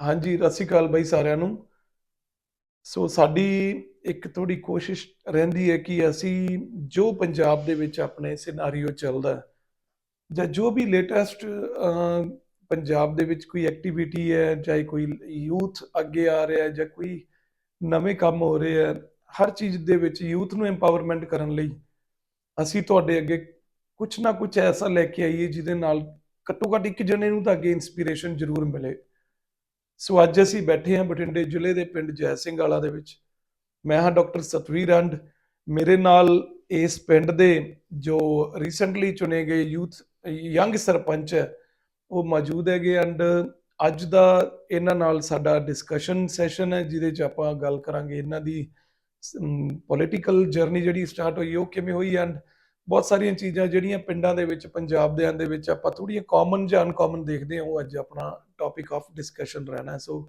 ਹਾਂਜੀ, ਸਤਿ ਸ਼੍ਰੀ ਅਕਾਲ ਬਾਈ ਸਾਰਿਆਂ ਨੂੰ। ਸੋ ਸਾਡੀ ਇੱਕ ਥੋੜੀ ਕੋਸ਼ਿਸ਼ ਰਹਿੰਦੀ ਹੈ ਕਿ ਅਸੀਂ ਜੋ ਪੰਜਾਬ ਦੇ ਵਿੱਚ ਆਪਣੇ ਸਿਨਾਰੀਓ ਚੱਲਦਾ ਜਾਂ ਜੋ ਵੀ ਲੇਟੈਸਟ ਪੰਜਾਬ ਦੇ ਵਿੱਚ ਕੋਈ ਐਕਟੀਵਿਟੀ ਹੈ ਚਾਹੇ ਕੋਈ ਯੂਥ ਅੱਗੇ ਆ ਰਿਹਾ ਹੈ ਜਾਂ ਕੋਈ ਨਵੇਂ ਕੰਮ ਹੋ ਰਹੇ ਹੈ, ਹਰ ਚੀਜ਼ ਦੇ ਵਿੱਚ ਯੂਥ ਨੂੰ ਐਮਪਾਵਰਮੈਂਟ ਕਰਨ ਲਈ ਅਸੀਂ ਤੁਹਾਡੇ ਅੱਗੇ ਕੁਝ ਨਾ ਕੁਝ ਐਸਾ ਲੈ ਕੇ ਆਈਏ ਜਿਹਦੇ ਨਾਲ ਘੱਟੋ ਘੱਟ ਇੱਕ ਜਣੇ ਨੂੰ ਤਾਂ ਅੱਗੇ ਇਨਸਪੀਰੇਸ਼ਨ ਜ਼ਰੂਰ ਮਿਲੇ। ਸੋ ਅੱਜ ਅਸੀਂ ਬੈਠੇ ਹਾਂ ਬਠਿੰਡੇ ਜ਼ਿਲ੍ਹੇ ਦੇ ਪਿੰਡ ਜੈ ਸਿੰਘ ਵਾਲਾ ਦੇ ਵਿੱਚ। ਮੈਂ ਹਾਂ ਡਾਕਟਰ ਸਤਵੀਰ ਅੰਡ ਮੇਰੇ ਨਾਲ ਇਸ ਪਿੰਡ ਦੇ ਜੋ ਰੀਸੈਂਟਲੀ ਚੁਣੇ ਗਏ ਯੂਥ ਯੰਗ ਸਰਪੰਚ ਹੈ, ਉਹ ਮੌਜੂਦ ਹੈਗੇ ਐਂਡ ਅੱਜ ਦਾ ਇਹਨਾਂ ਨਾਲ ਸਾਡਾ ਡਿਸਕਸ਼ਨ ਸੈਸ਼ਨ ਹੈ, ਜਿਹਦੇ 'ਚ ਆਪਾਂ ਗੱਲ ਕਰਾਂਗੇ ਇਹਨਾਂ ਦੀ ਪੋਲੀਟੀਕਲ ਜਰਨੀ ਜਿਹੜੀ ਸਟਾਰਟ ਹੋਈ, ਉਹ ਕਿਵੇਂ ਹੋਈ ਐਂਡ ਬਹੁਤ ਸਾਰੀਆਂ ਚੀਜ਼ਾਂ ਜਿਹੜੀਆਂ ਪਿੰਡਾਂ ਦੇ ਵਿੱਚ, ਪੰਜਾਬ ਦੇ ਦੇ ਵਿੱਚ ਆਪਾਂ ਥੋੜੀਆਂ ਕਾਮਨ ਜਾਂ ਅਨਕਾਮਨ ਦੇਖਦੇ ਹਾਂ, ਉਹ ਅੱਜ ਆਪਣਾ ਟੌਪਿਕ ਆਫ ਡਿਸਕਸ਼ਨ ਰਹਿਣਾ ਹੈ। So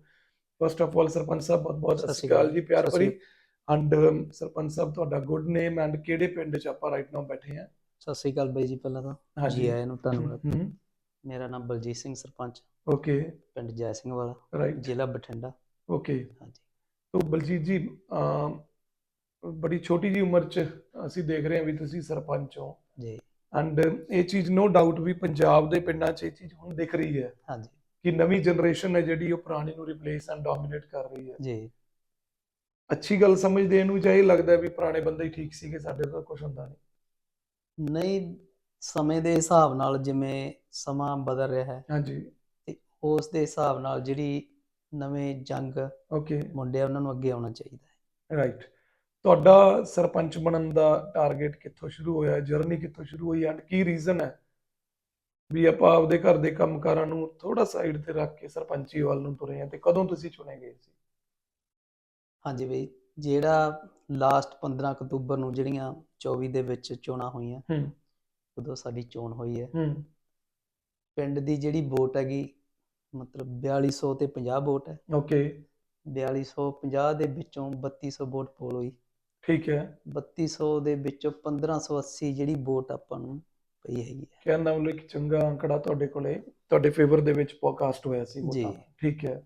first of all sarpanch ਸਾਹਿਬ ਬਹੁਤ ਬਹੁਤ ਸਤਿ ਸ਼੍ਰੀ ਅਕਾਲ। ਜੀ ਪਿਆਰ ਭਰੀ। ਐਂਡ ਸਰਪੰਚ ਸਾਹਿਬ ਤੁਹਾਡਾ ਗੁੱਡ ਨੇਮ ਐਂਡ ਕਿਹੜੇ ਪਿੰਡ 'ਚ ਆਪਾਂ ਰਾਈਟ ਨਾਓ ਬੈਠੇ ਹਾਂ? ਸਤਿ ਸ੍ਰੀ ਅਕਾਲ ਬਾਈ ਜੀ ਪਹਿਲਾਂ ਤਾਂ। ਜੀ ਆਇਆਂ ਨੂੰ ਧੰਨਵਾਦ। ਮੇਰਾ ਨਾਮ ਬਲਜੀਤ ਸਿੰਘ ਸਰਪੰਚ। ਓਕੇ ਪਿੰਡ ਜੈ ਸਿੰਘ ਵਾਲਾ। ਰਾਈਟ ਜ਼ਿਲ੍ਹਾ ਬਠਿੰਡਾ। ਓਕੇ ਹਾਂਜੀ। ਤੋ ਬਲਜੀਤ ਜੀ ਬੜੀ ਛੋਟੀ ਜੀ ਉਮਰ 'ਚ ਅਸੀਂ ਦੇਖ ਰਹੇ ਹਾਂ ਵੀ ਤੁਸੀਂ ਸਰਪੰਚ ਹੋ। ਜੀ। ਐਂਡ ਇਹ ਚੀਜ਼ ਨੋ ਡਾਊਟ ਵੀ ਪੰਜਾਬ ਦੇ ਪਿੰਡਾਂ 'ਚ ਇਹ ਚੀਜ਼ ਹੁਣ ਦਿਖ ਰਹੀ ਹੈ। ਹਾਂਜੀ। ਕਿ ਨਵੀਂ ਜਨਰੇਸ਼ਨ ਹੈ ਜਿਹੜੀ ਉਹ ਪੁਰਾਣੀ ਨੂੰ ਰਿਪਲੇਸ ਐਂਡ ਡੋਮਿਨੇਟ ਕਰ ਰਹੀ ਹੈ। ਜੀ। ਅੱਛੀ ਗੱਲ ਸਮਝਦੇ ਇਹਨੂੰ ਚਾਹੇ ਲੱਗਦਾ ਵੀ ਪੁਰਾਣੇ ਬੰਦੇ ਹੀ ਠੀਕ ਸੀਗੇ ਸਾਡੇ ਤੋਂ ਕੁਝ ਹੁੰਦਾ ਨਹੀਂ। ਨਹੀਂ ਸਮੇਂ ਦੇ ਹਿਸਾਬ ਨਾਲ ਜਿਵੇਂ ਸਮਾਂ ਬਦਲ ਰਿਹਾ ਹੈ ਹਾਂਜੀ। ਤੇ ਉਸ ਦੇ ਹਿਸਾਬ ਨਾਲ ਜਿਹੜੀ ਨਵੇਂ ਜੰਗ ਓਕੇ ਮੁੰਡੇ ਉਹਨਾਂ ਨੂੰ ਅੱਗੇ ਆਉਣਾ ਚਾਹੀਦਾ ਹੈ। ਰਾਈਟ ਤੁਹਾਡਾ ਸਰਪੰਚ ਬਣਨ ਦਾ ਟਾਰਗੇਟ ਕਿੱਥੋਂ ਸ਼ੁਰੂ ਹੋਇਆ ਜਰਨੀ ਕਿੱਥੋਂ ਸ਼ੁਰੂ ਹੋਈ ਐਂਡ ਕੀ ਰੀਜ਼ਨ ਹੈ ਵੀ ਆਪਾਂ ਆਪਦੇ ਘਰ ਦੇ ਕੰਮਕਾਰਾਂ ਨੂੰ ਥੋੜਾ ਸਾਈਡ ਤੇ ਰੱਖ ਕੇ ਸਰਪੰਚੀ ਵੱਲ ਨੂੰ ਤੁਰੇ ਆ ਤੇ ਕਦੋਂ ਤੁਸੀਂ ਚੁਣੇ ਗਏ ਸੀ? ਹਾਂਜੀ ਬਈ ਜਿਹੜਾ ਲਾਸਟ 15 ਅਕਤੂਬਰ ਨੂੰ ਜਿਹੜੀਆਂ 24 ਦੇ ਵਿੱਚ ਚੋਣਾਂ ਹੋਈਆਂ ਹੂੰ। ਉਦੋਂ ਸਾਡੀ ਚੋਣ ਹੋਈ ਹੈ। ਹੂੰ। ਪਿੰਡ ਦੀ ਜਿਹੜੀ ਵੋਟ ਹੈਗੀ ਮਤਲਬ 4200 ਤੇ 50 ਵੋਟ ਹੈ। ਓਕੇ। 4250 ਦੇ ਵਿੱਚੋਂ 3200 ਵੋਟ ਪੋਲ ਹੋਈ। ਠੀਕ ਹੈ। 3200 ਦੇ ਵਿੱਚੋਂ 1580 ਜਿਹੜੀ ਵੋਟ ਆਪਾਂ ਨੂੰ ਪਈ ਹੈਗੀ ਹੈ। ਕਹਿਣ ਦਾ ਮਤਲਬ ਇੱਕ ਚੰਗਾ ਅੰਕੜਾ ਤੁਹਾਡੇ ਕੋਲੇ ਤੁਹਾਡੇ ਫੇਵਰ ਦੇ ਵਿੱਚ ਪੋਡਕਾਸਟ ਹੋਇਆ ਸੀ ਜੀ। ਠੀਕ ਹੈ।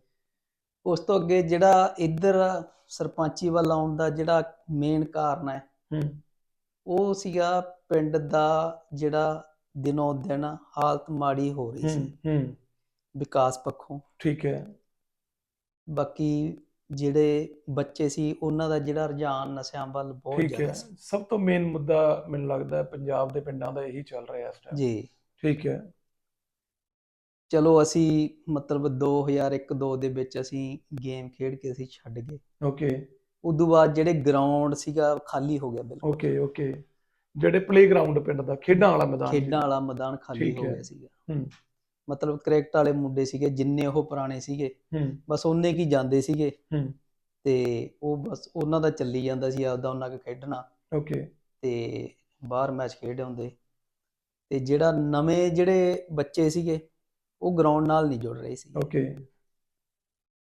ਉਸ ਤੋਂ ਅੱਗੇ ਜਿਹੜਾ ਇੱਧਰ ਸਰਪੰਚੀ ਵੱਲ ਆਉਣ ਦਾ ਜਿਹੜਾ ਮੇਨ ਕਾਰਨ ਹੈ ਹੂੰ। ਉਹ ਸੀਗਾ ਪਿੰਡ ਦਾ ਜਿਹੜਾ ਦਿਨੋਂ ਦਿਨ ਹਾਲਤ ਮਾੜੀ ਹੋ ਰਹੀ ਹੂੰ ਸੀ ਹੂੰ। ਵਿਕਾਸ ਪੱਖੋਂ। ਠੀਕ ਹੈ। ਬਾਕੀ ਜਿਹੜੇ ਬੱਚੇ ਸੀ ਉਹਨਾਂ ਦਾ ਜਿਹੜਾ ਰੁਝਾਨ ਨਸ਼ਿਆਂ ਵੱਲ ਬਹੁਤ ਠੀਕ ਹੈ। ਜ਼ਿਆਦਾ ਸੀ। ਸਭ ਤੋਂ ਮੇਨ ਮੁੱਦਾ ਮੈਨੂੰ ਲੱਗਦਾ ਹੈ ਪੰਜਾਬ ਦੇ ਪਿੰਡਾਂ ਦਾ ਇਹੀ ਚੱਲ ਰਿਹਾ ਇਸ ਟਾਈਮ ਜੀ। ਠੀਕ ਹੈ। ਚਲੋ ਅਸੀਂ ਮਤਲਬ 2001-2 ਦੇ ਵਿੱਚ ਅਸੀਂ ਗੇਮ ਖੇਡ ਕੇ ਅਸੀਂ ਛੱਡ ਗਏ। ਓਕੇ ਉਦੋਂ ਬਾਅਦ ਜਿਹੜੇ ਗਰਾਊਂਡ ਸੀਗਾ ਖਾਲੀ ਹੋ ਗਿਆ ਬਿਲਕੁਲ। ਓਕੇ ਓਕੇ ਜਿਹੜੇ ਪਲੇਗਰਾਉਂਡ ਪਿੰਡ ਦਾ ਖੇਡਾਂ ਵਾਲਾ ਮੈਦਾਨ ਖੇਡਾਂ ਵਾਲਾ ਮੈਦਾਨ ਖਾਲੀ ਠੀਕ ਹੋ ਹੈ। ਗਿਆ ਸੀਗਾ। ਹੂੰ। ਮਤਲਬ ਕ੍ਰਿਕਟ ਵਾਲੇ ਮੁੰਡੇ ਸੀਗੇ ਜਿੰਨੇ ਉਹ ਪੁਰਾਣੇ ਸੀਗੇ। ਬਸ ਉਹਨੇ ਕੀ ਜਾਂਦੇ ਸੀਗੇ। ਤੇ ਉਹ ਬਸ ਉਹਨਾਂ ਦਾ ਚੱਲੀ ਜਾਂਦਾ ਸੀ ਆਪਦਾ ਉਹਨਾਂ ਕੁ ਖੇਡਣਾ। ਓਕੇ। ਤੇ ਬਾਹਰ ਮੈਚ ਖੇਡ ਆਉਂਦੇ ਤੇ ਜਿਹੜਾ ਨਵੇਂ ਜਿਹੜੇ ਬੱਚੇ ਸੀਗੇ ਉਹ ਗਰਾਊਂਡ ਨਾਲ ਨਹੀਂ ਜੁੜ ਰਹੇ ਸੀ ਓਕੇ।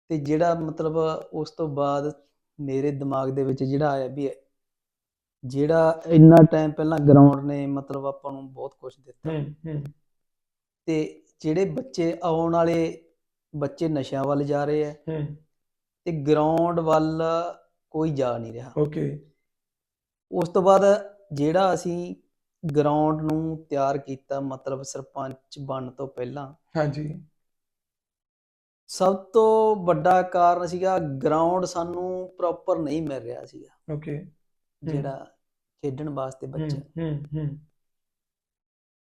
ਤੇ ਜਿਹੜਾ ਮਤਲਬ ਉਸ ਤੋਂ ਬਾਅਦ ਮੇਰੇ ਦਿਮਾਗ ਦੇ ਵਿੱਚ ਜਿਹੜਾ ਆਇਆ ਵੀ ਜਿਹੜਾ ਇੰਨਾ ਟਾਈਮ ਪਹਿਲਾਂ ਗਰਾਊਂਡ ਨੇ ਮਤਲਬ ਆਪਾਂ ਨੂੰ ਬਹੁਤ ਕੁਝ ਦਿੱਤਾ। ਹੂੰ ਹੂੰ। ਤੇ ਜਿਹੜੇ ਬੱਚੇ ਆਉਣ ਵਾਲੇ ਬੱਚੇ ਨਸ਼ਿਆਂ ਵੱਲ ਜਾ ਰਹੇ ਆ ਹੂੰ। ਤੇ ਗਰਾਊਂਡ ਵੱਲ ਕੋਈ ਜਾ ਨਹੀਂ ਰਿਹਾ। ਓਕੇ। ਉਸ ਤੋਂ ਬਾਅਦ ਜਿਹੜਾ ਅਸੀਂ ਗਰਾਊਂਡ ਨੂੰ ਤਿਆਰ ਕੀਤਾ ਮਤਲਬ ਸਰਪੰਚ ਬਣਨ ਤੋਂ ਪਹਿਲਾਂ ਹਾਂਜੀ। ਸਭ ਤੋਂ ਵੱਡਾ ਕਾਰਨ ਸੀਗਾ ਗਰਾਊਂਡ ਸਾਨੂੰ ਪ੍ਰੋਪਰ ਨਹੀਂ ਮਿਲ ਰਿਹਾ ਸੀਗਾ। ਓਕੇ। ਜਿਹੜਾ ਖੇਡਣ ਵਾਸਤੇ ਬੱਚੇ। ਹੂੰ ਹੂੰ।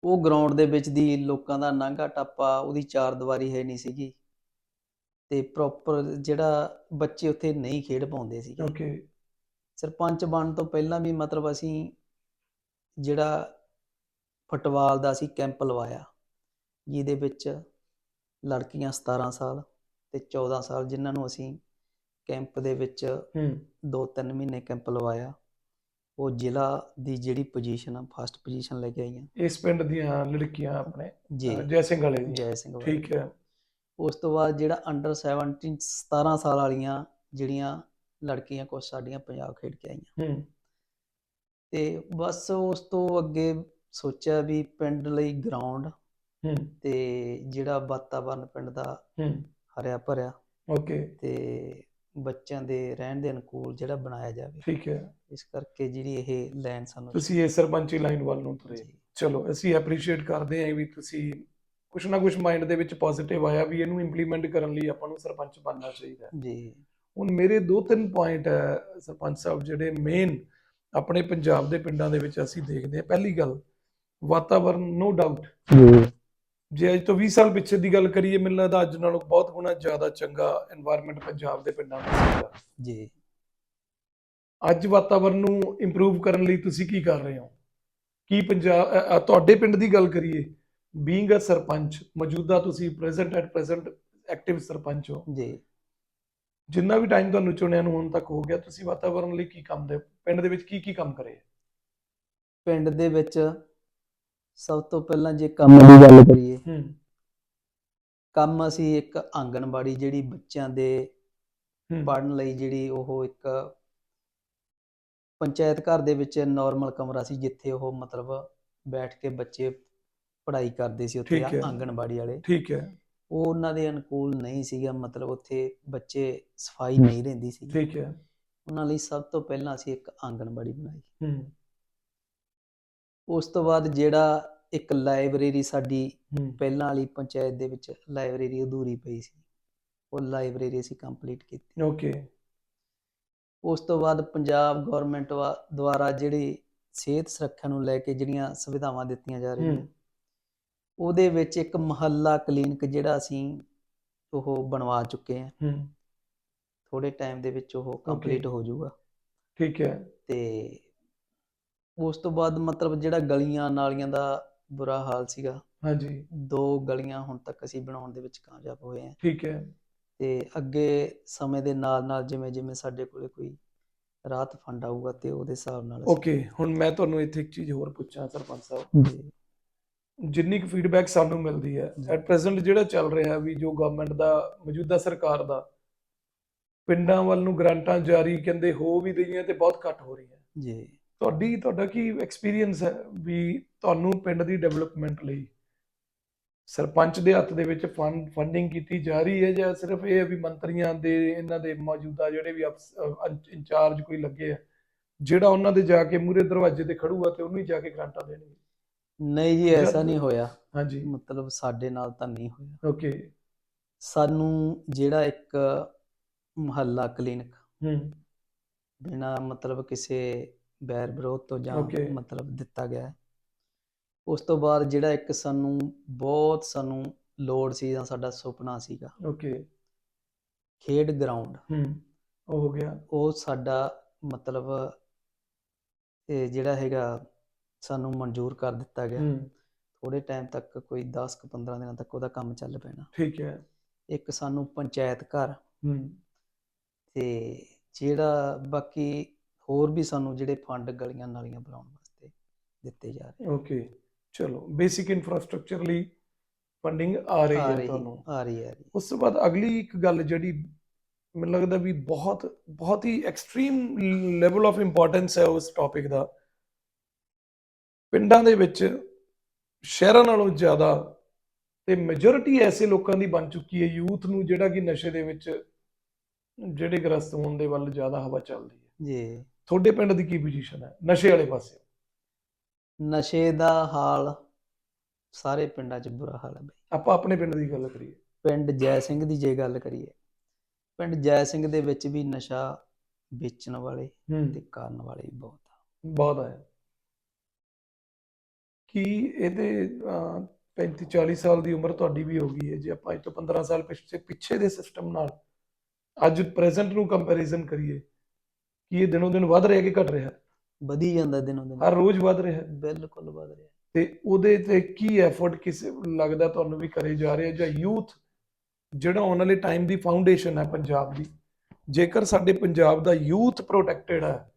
ਉਹ ਗਰਾਊਂਡ ਦੇ ਵਿੱਚ ਦੀ ਲੋਕਾਂ ਦਾ ਨਾਂਗਾ ਟੱਪਾ ਉਹਦੀ ਚਾਰ ਦੀਵਾਰੀ ਹੈ ਨਹੀਂ ਸੀਗੀ। ਤੇ ਪ੍ਰੋਪਰ ਜਿਹੜਾ ਬੱਚੇ ਉੱਥੇ ਨਹੀਂ ਖੇਡ ਪਾਉਂਦੇ ਸੀਗੇ। ਓਕੇ ਸਰਪੰਚ ਬਣਨ ਤੋਂ ਪਹਿਲਾਂ ਵੀ ਮਤਲਬ ਅਸੀਂ ਜਿਹੜਾ ਫੁੱਟਬਾਲ ਦਾ ਅਸੀਂ ਕੈਂਪ ਲਵਾਇਆ। ਜਿਹਦੇ ਵਿੱਚ ਲੜਕੀਆਂ 17 ਸਾਲ ਤੇ 14 ਸਾਲ ਜਿਨ੍ਹਾਂ ਨੂੰ ਅਸੀਂ ਕੈਂਪ ਦੇ ਵਿੱਚ ਹੂੰ। 2-3 ਮਹੀਨੇ ਕੈਂਪ ਲਵਾਇਆ। ਉਹ ਜ਼ਿਲ੍ਹਾ ਦੀ ਜਿਹੜੀ ਪੋਜੀਸ਼ਨ ਆ ਫਸਟ ਪੋਜੀਸ਼ਨ ਲੈ ਕੇ ਆਈਆਂ ਇਸ ਪਿੰਡ ਦੀਆਂ ਲੜਕੀਆਂ ਆਪਣੇ ਜੀ। ਜੈ ਸਿੰਘ ਵਾਲੇ ਦੀਆਂ। ਜੈ ਸਿੰਘ ਵਾਲੇ। ਠੀਕ ਹੈ। ਉਸ ਤੋਂ ਬਾਅਦ ਜਿਹੜਾ ਅੰਡਰ 17 17 ਸਾਲ ਵਾਲੀਆਂ ਜਿਹੜੀਆਂ ਲੜਕੀਆਂ ਕੁਝ ਸਾਡੀਆਂ ਪੰਜਾਬ ਖੇਡ ਕੇ ਆਈਆਂ। ਹੂੰ। ਤੇ ਬਸ ਉਸ ਤੋਂ ਅੱਗੇ ਸੋਚਿਆ ਵੀ ਪਿੰਡ ਲਈ ਗਰਾਊਂਡ ਹੂੰ। ਤੇ ਜਿਹੜਾ ਵਾਤਾਵਰਨ ਪਿੰਡ ਦਾ ਹੂੰ। ਹਰਿਆ ਭਰਿਆ। ਓਕੇ। ਤੇ ਬੱਚਿਆਂ ਦੇ ਰਹਿਣ ਦੇ ਅਨੁਕੂਲ ਜਿਹੜਾ ਬਣਾਇਆ ਜਾਵੇ। ਠੀਕ ਹੈ। ਇਸ ਕਰਕੇ ਜਿਹੜੀ ਇਹ ਲਾਈਨ ਸਾਨੂੰ ਤੁਸੀਂ ਇਹ ਸਰਪੰਚੀ ਲਾਈਨ ਵੱਲ ਨੂੰ ਤੁਰੇ। ਚਲੋ ਅਸੀਂ ਐਪਰੀਸ਼ੀਏਟ ਕਰਦੇ ਹਾਂ ਵੀ ਤੁਸੀਂ ਕੁਛ ਨਾ ਕੁਛ ਮਾਈਂਡ ਦੇ ਵਿੱਚ ਪੋਜ਼ਿਟਿਵ ਆਇਆ ਵੀ ਇਹਨੂੰ ਇੰਪਲੀਮੈਂਟ ਕਰਨ ਲਈ ਆਪਾਂ ਨੂੰ ਸਰਪੰਚ ਬਣਨਾ ਚਾਹੀਦਾ ਹੈ। ਜੀ। ਹੁਣ ਮੇਰੇ ਦੋ ਤਿੰਨ ਪੁਆਇੰਟ ਹੈ ਸਰਪੰਚ ਸਾਹਿਬ ਜਿਹੜੇ ਮੇਨ ਆਪਣੇ ਪੰਜਾਬ ਦੇ ਪਿੰਡਾਂ ਦੇ ਵਿੱਚ ਅਸੀਂ ਦੇਖਦੇ ਹਾਂ। ਪਹਿਲੀ ਗੱਲ ਵਾਤਾਵਰਨ ਨੋ ਡਾਊਟ ਜੇ ਅੱਜ ਤੋਂ 20 ਸਾਲ ਪਿੱਛੇ ਦੀ ਗੱਲ ਕਰੀਏ ਮੈਨੂੰ ਲੱਗਦਾ ਅੱਜ ਨਾਲੋਂ ਬਹੁਤ ਗੁਣਾ ਜ਼ਿਆਦਾ ਚੰਗਾ এনवायरमेंट ਪੰਜਾਬ ਦੇ ਪਿੰਡਾਂ ਦਾ ਸੀਗਾ। ਜੀ। ਅੱਜ ਵਾਤਾਵਰਨ ਨੂੰ ਇੰਪਰੂਵ ਕਰਨ ਲਈ ਤੁਸੀਂ ਕੀ ਕਰ ਰਹੇ ਹੋ? ਕੀ ਪੰਜਾਬ ਤੁਹਾਡੇ ਪਿੰਡ ਦੀ ਗੱਲ ਕਰੀਏ ਬੀਇੰਗ ਅ ਸਰਪੰਚ ਮੌਜੂਦਾ ਤੁਸੀਂ present at present active sarpanch ਹੋ। ਜੀ। ਜਿੰਨਾ ਵੀ ਟਾਈਮ ਤੁਹਾਨੂੰ ਚੁਣਿਆ ਨੂੰ ਹੁਣ ਤੱਕ ਹੋ ਗਿਆ ਤੁਸੀਂ ਵਾਤਾਵਰਨ ਲਈ ਕੀ ਕੰਮ ਦੇ ਪਿੰਡ ਦੇ ਵਿੱਚ ਕੀ ਕੀ ਕੰਮ ਕਰੇ? ਪਿੰਡ ਦੇ ਵਿੱਚ ਸਭ ਤੋਂ ਪਹਿਲਾਂ ਜੇ ਕੰਮ ਦੀ ਗੱਲ ਕਰੀਏ ਹੂੰ। ਕੰਮ ਅਸੀਂ ਇੱਕ ਆਂਗਣਵਾੜੀ ਜਿਹੜੀ ਬੱਚਿਆਂ ਦੇ ਹੂੰ। ਪੜ੍ਹਨ ਲਈ ਜਿਹੜੀ ਉਹ ਇੱਕ ਪੰਚਾਇਤ ਘਰ ਦੇ ਵਿੱਚ ਨਾਰਮਲ ਕਮਰਾ ਸੀ ਜਿੱਥੇ ਉਹ ਮਤਲਬ ਬੈਠ ਕੇ ਬੱਚੇ ਪੜ੍ਹਾਈ ਕਰਦੇ ਸੀ ਉੱਥੇ। ਆਂਗਣਵਾੜੀ ਵਾਲੇ। ਠੀਕ ਹੈ। ਉਹ ਉਹਨਾਂ ਦੇ ਅਨੁਕੂਲ ਨਹੀਂ ਸੀਗਾ ਮਤਲਬ ਉੱਥੇ ਬੱਚੇ ਸਫ਼ਾਈ ਨਹੀਂ ਰਹਿੰਦੀ ਸੀ ਠੀਕ ਹੈ। ਉਹਨਾਂ ਲਈ ਸਭ ਤੋਂ ਪਹਿਲਾਂ ਅਸੀਂ ਇੱਕ ਆਂਗਣਵਾੜੀ ਬਣਾਈ। ਹੂੰ। ਉਸ ਤੋਂ ਬਾਅਦ ਜਿਹੜਾ ਇੱਕ ਲਾਇਬ੍ਰੇਰੀ ਸਾਡੀ ਹੂੰ। ਪਹਿਲਾਂ ਵਾਲੀ ਪੰਚਾਇਤ ਦੇ ਵਿੱਚ ਲਾਇਬ੍ਰੇਰੀ ਅਧੂਰੀ ਪਈ ਸੀ ਉਹ ਲਾਇਬ੍ਰੇਰੀ ਅਸੀਂ ਕੰਪਲੀਟ ਕੀਤੀ। ਓਕੇ। ਉਸ ਤੋਂ ਬਾਅਦ ਪੰਜਾਬ ਗਵਰਨਮੈਂਟ ਦੁਆਰਾ ਜਿਹੜੀ ਸਿਹਤ ਸੁਰੱਖਿਆ ਨੂੰ ਲੈ ਕੇ ਜਿਹੜੀਆਂ ਸੁਵਿਧਾਵਾਂ ਦਿੱਤੀਆਂ ਜਾ ਰਹੀਆਂ ਹੂੰ। ਉਹਦੇ ਵਿੱਚ ਇੱਕ ਮਹੱਲਾ ਕਲੀਨਿਕ ਜਿਹੜਾ ਅਸੀਂ ਉਹ ਬਣਵਾ ਚੁੱਕੇ ਹਾਂ। ਹੂੰ। ਥੋੜੇ ਟਾਈਮ ਦੇ ਵਿੱਚ ਉਹ ਕੰਪਲੀਟ ਹੋ ਜਾਊਗਾ। ਠੀਕ ਹੈ। ਤੇ ਉਸ ਤੋਂ ਬਾਅਦ ਮਤਲਬ ਜਿਹੜਾ ਗਲੀਆਂ ਨਾਲੀਆਂ ਦਾ ਬੁਰਾ ਹਾਲ ਸੀਗਾ ਹਾਂਜੀ। ਦੋ ਗਲੀਆਂ ਹੁਣ ਤੱਕ ਅਸੀਂ ਬਣਾਉਣ ਦੇ ਵਿੱਚ ਕਾਮਯਾਬ ਹੋਏ ਹਾਂ। ਠੀਕ ਹੈ। ਤੇ ਅੱਗੇ ਸਮੇਂ ਦੇ ਨਾਲ ਨਾਲ ਜਿਵੇਂ ਜਿਵੇਂ ਸਾਡੇ ਕੋਲੇ ਕੋਈ ਰਾਹਤ ਫੰਡ ਆਊਗਾ ਤੇ ਉਹਦੇ ਹਿਸਾਬ ਨਾਲ ਅਸੀਂ- ਓਕੇ ਹੁਣ ਮੈਂ ਤੁਹਾਨੂੰ ਇੱਥੇ ਇੱਕ ਚੀਜ਼ ਹੋਰ ਪੁੱਛਾਂ ਸਰਪੰਚ ਸਾਹਿਬ। ਜੀ। ਜਿੰਨੀ ਕੁ ਫੀਡਬੈਕ ਸਾਨੂੰ ਮਿਲਦੀ ਹੈ ਜੀ। ਐਟ ਪ੍ਰੈਜ਼ੈਂਟ ਜਿਹੜਾ ਚੱਲ ਰਿਹਾ ਵੀ ਜੋ ਗਵਰਨਮੈਂਟ ਦਾ ਮੌਜੂਦਾ ਸਰਕਾਰ ਦਾ ਪਿੰਡਾਂ ਵੱਲ ਨੂੰ ਗ੍ਰਾਂਟਾਂ ਜਾਰੀ ਕਹਿੰਦੇ ਹੋ ਵੀ ਰਹੀਆਂ ਤੇ ਬਹੁਤ ਘੱਟ ਹੋ ਰਹੀਆਂ। ਜੀ। ਤੁਹਾਡੀ ਤੁਹਾਡਾ ਕੀ ਐਕਸਪੀਰੀਅੰਸ ਹੈ ਵੀ ਤੁਹਾਨੂੰ ਪਿੰਡ ਦੀ ਡਿਵੈਲਪਮੈਂਟ ਲਈ ਸਰਪੰਚ ਦੇ ਹੱਥ ਦੇ ਵਿੱਚ ਫੰਡ ਫੰਡਿੰਗ ਕੀਤੀ ਜਾ ਰਹੀ ਹੈ ਜਾਂ ਸਿਰਫ ਇਹ ਵੀ ਮੰਤਰੀਆਂ ਦੇ ਇਹਨਾਂ ਦੇ ਮੌਜੂਦਾ ਜਿਹੜੇ ਵੀ ਇੰਚਾਰਜ ਕੋਈ ਲੱਗੇ ਆ ਜਿਹੜਾ ਉਹਨਾਂ ਦੇ ਜਾ ਕੇ ਮੂਰੇ ਦਰਵਾਜ਼ੇ ਤੇ ਖੜੂਗਾ ਤੇ ਉਹਨੂੰ ਹੀ ਜਾ ਕੇ ਗ੍ਰਾਂਟਾਂ ਦੇਣਗੇ? ਨਹੀਂ ਜੀ ਐਸਾ ਨਹੀਂ ਹੋਇਆ। ਹਾਂਜੀ। ਮਤਲਬ ਸਾਡੇ ਨਾਲ ਤਾਂ ਨਹੀਂ ਹੋਇਆ। ਓਕੇ। ਸਾਨੂੰ ਜਿਹੜਾ ਇੱਕ ਮੁਹੱਲਾ ਕਲੀਨਿਕ ਹੂੰ। ਬਿਨਾ ਮਤਲਬ ਕਿਸੇ ਬੈਰ ਵਿਰੋਧ ਤੋਂ ਜਾਂ Okay. ਮਤਲਬ ਦਿੱਤਾ ਗਿਆ ਹੈ। ਉਸ ਤੋਂ ਬਾਅਦ ਜਿਹੜਾ ਇੱਕ ਸਾਨੂੰ ਬਹੁਤ ਸਾਨੂੰ ਲੋੜ ਸੀ ਜਾਂ ਸਾਡਾ ਸੁਪਨਾ ਸੀਗਾ। ਓਕੇ ਖੇਡ ਗਰਾਊਂਡ। ਹੂੰ ਉਹ ਹੋ ਗਿਆ। ਉਹ ਸਾਡਾ ਮਤਲਬ ਇਹ ਜਿਹੜਾ ਹੈਗਾ ਸਾਨੂੰ ਮਨਜ਼ੂਰ ਕਰ ਦਿੱਤਾ ਗਿਆ। ਹੂੰ। ਥੋੜੇ ਟਾਈਮ ਤੱਕ ਕੋਈ 10 ਕੁ 15 ਦਿਨਾਂ ਤੱਕ ਉਹਦਾ ਕੰਮ ਚੱਲ ਪੈਣਾ। ਠੀਕ ਹੈ। ਇੱਕ ਸਾਨੂੰ ਪੰਚਾਇਤ ਘਰ। ਹੂੰ। ਤੇ ਜਿਹੜਾ ਬਾਕੀ ਹੋਰ ਵੀ ਸਾਨੂੰ ਜਿਹੜੇ ਫੰਡ ਗਲੀਆਂ ਨਾਲੀਆਂ ਬਣਾਉਣ ਵਾਸਤੇ ਦਿੱਤੇ ਜਾ ਰਹੇ ਓਕੇ ਚਲੋ ਬੇਸਿਕ ਇਨਫਰਾਸਟ੍ਰਕਚਰ ਲਈ ਫੰਡਿੰਗ ਆ ਰਹੀ ਹੈ ਤੁਹਾਨੂੰ। ਆ ਰਹੀ ਹੈ ਉਸ ਤੋਂ ਬਾਅਦ ਅਗਲੀ ਇੱਕ ਗੱਲ ਜਿਹੜੀ ਮੈਨੂੰ ਲੱਗਦਾ ਵੀ ਬਹੁਤ ਬਹੁਤ ਹੀ ਐਕਸਟ੍ਰੀਮ ਲੈਵਲ ਆਫ ਇੰਪੋਰਟੈਂਸ ਹੈ ਉਸ ਟੌਪਿਕ ਦਾ ਪਿੰਡਾਂ ਦੇ ਵਿੱਚ ਸ਼ਹਿਰਾਂ ਨਾਲੋਂ ਜ਼ਿਆਦਾ ਤੇ ਮੈਜੋਰਿਟੀ ਐਸੇ ਲੋਕਾਂ ਦੀ ਬਣ ਚੁੱਕੀ ਹੈ ਯੂਥ ਨੂੰ ਜਿਹੜਾ ਕਿ ਨਸ਼ੇ ਦੇ ਵਿੱਚ ਜਿਹੜੇ ਗ੍ਰਸਤ ਹੋਣ ਦੇ ਵੱਲ ਜ਼ਿਆਦਾ ਹਵਾ ਚੱਲਦੀ ਹੈ। ਜੀ। ਤੁਹਾਡੇ ਪਿੰਡ ਦੀ ਕੀ ਪੋਜੀਸ਼ਨ ਹੈ? ਨਸ਼ੇ ਵਾਲੇ ਪਾਸੇ। ਨਸ਼ੇ ਦਾ ਹਾਲ ਸਾਰੇ ਪਿੰਡਾਂ 'ਚ ਬੁਰਾ ਹਾਲ ਹੈ ਬਈ। ਆਪਾਂ ਆਪਣੇ ਪਿੰਡ ਦੀ ਗੱਲ ਕਰੀਏ। ਪਿੰਡ ਜੈ ਸਿੰਘ ਦੀ ਜੇ ਗੱਲ ਕਰੀਏ ਪਿੰਡ ਜੈ ਸਿੰਘ ਦੇ ਵਿੱਚ ਵੀ ਨਸ਼ਾ ਵੇਚਣ ਵਾਲੇ ਤੇ ਕਰਨ ਵਾਲੇ ਬਹੁਤ ਆ। ਬਹੁਤ ਆਇਆ ਕੀ ਇਹਦੇ 35 40 ਸਾਲ ਦੀ ਉਮਰ ਤੁਹਾਡੀ ਵੀ ਹੋ ਗਈ ਹੈ ਜੇ ਆਪਾਂ ਅੱਜ ਤੋਂ 15 ਸਾਲ ਪਿੱਛੇ ਪਿੱਛੇ ਦੇ ਸਿਸਟਮ ਨਾਲ ਅੱਜ ਪ੍ਰੈਜ਼ੈਂਟ ਨੂੰ ਕੰਪੈਰੀਜ਼ਨ ਕਰੀਏ ਕਿ ਇਹ ਦਿਨੋਂ ਦਿਨ ਵੱਧ ਰਿਹਾ ਕਿ ਘਟ ਰਿਹਾ? ਵਧੀ ਜਾਂਦਾ ਦਿਨੋਂ ਦਿਨ। ਹਰ ਰੋਜ਼ ਵੱਧ ਰਿਹਾ। ਬਿਲਕੁਲ ਵੱਧ ਰਿਹਾ। ਤੇ ਉਹਦੇ ਤੇ ਕੀ ਐਫਰਟ ਕਿਸੇ ਲੱਗਦਾ ਤੁਹਾਨੂੰ ਵੀ ਕਰੇ ਜਾ ਰਹੇ ਜਾਂ ਯੂਥ ਜਿਹੜਾ ਆਉਣ ਵਾਲੇ ਟਾਈਮ ਦੀ ਫਾਊਂਡੇਸ਼ਨ ਹੈ ਪੰਜਾਬ ਦੀ ਜੇਕਰ ਸਾਡੇ ਪੰਜਾਬ ਦਾ ਯੂਥ ਪ੍ਰੋਟੈਕਟਡ ਹੈ